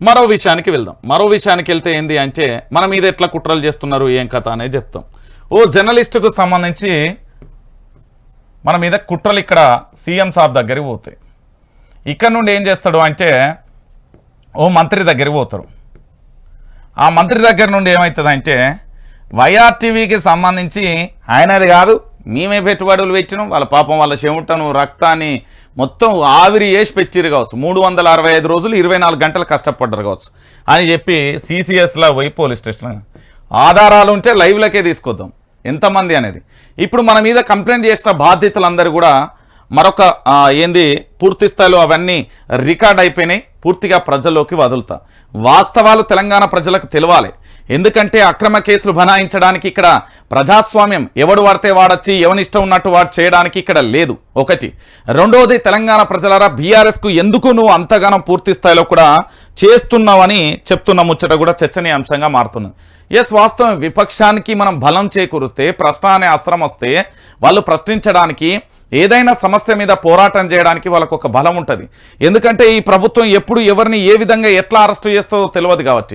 మరో విషయానికి వెళ్దాం. మరో విషయానికి వెళ్తే ఏంది అంటే మన మీద ఎట్లా కుట్రలు చేస్తున్నారు ఏం కథ అనేది చెప్తాం. ఓ జర్నలిస్టుకు సంబంధించి మన మీద కుట్రలు ఇక్కడ సీఎం సాబ్ దగ్గరికి పోతాయి. ఇక్కడ నుండి ఏం చేస్తాడు అంటే ఓ మంత్రి దగ్గరికి పోతారు. ఆ మంత్రి దగ్గర నుండి ఏమవుతుంది అంటే వైఆర్టీవీకి సంబంధించి ఆయనది కాదు మేమే పెట్టుబడులు పెట్టినాం వాళ్ళ పాపం వాళ్ళ చెమటను రక్తాన్ని మొత్తం ఆవిరి వేసి పెట్టిరు కావచ్చు. మూడు వందల అరవై ఐదు రోజులు ఇరవై నాలుగు గంటలు కష్టపడ్డారు కావచ్చు. అని చెప్పి సిసిఎస్లో పోయి పోలీస్ స్టేషన్ ఆధారాలు ఉంటే లైవ్లకే తీసుకొద్దాం. ఎంతమంది అనేది. ఇప్పుడు మన మీద కంప్లైంట్ చేసిన బాధ్యతలందరూ కూడా మరొక ఏంది పూర్తి స్థాయిలో అవన్నీ రికార్డ్ అయిపోయినాయి. పూర్తిగా ప్రజల్లోకి వదులుతా. వాస్తవాలు తెలంగాణ ప్రజలకు తెలవాలి. ఎందుకంటే అక్రమ కేసులు బనాయించడానికి ఇక్కడ ప్రజాస్వామ్యం ఎవడు వాడితే వాడొచ్చి ఎవనిష్టం ఉన్నట్టు వాడు చేయడానికి ఇక్కడ లేదు. ఒకటి. రెండవది తెలంగాణ ప్రజలారా బీఆర్ఎస్కు ఎందుకు నువ్వు అంతగానం పూర్తి స్థాయిలో కూడా చేస్తున్నావని చెప్తున్న ముచ్చట కూడా చర్చనీయాంశంగా మారుతుంది. ఎస్ వాస్తవం. విపక్షానికి మనం బలం చేకూరిస్తే ప్రశ్న అనే అస్త్రం వస్తే వాళ్ళు ప్రశ్నించడానికి ఏదైనా సమస్య మీద పోరాటం చేయడానికి వాళ్ళకు ఒక బలం ఉంటుంది. ఎందుకంటే ఈ ప్రభుత్వం ఎప్పుడు ఎవరిని ఏ విధంగా ఎట్లా అరెస్టు చేస్తుందో తెలియదు కాబట్టి.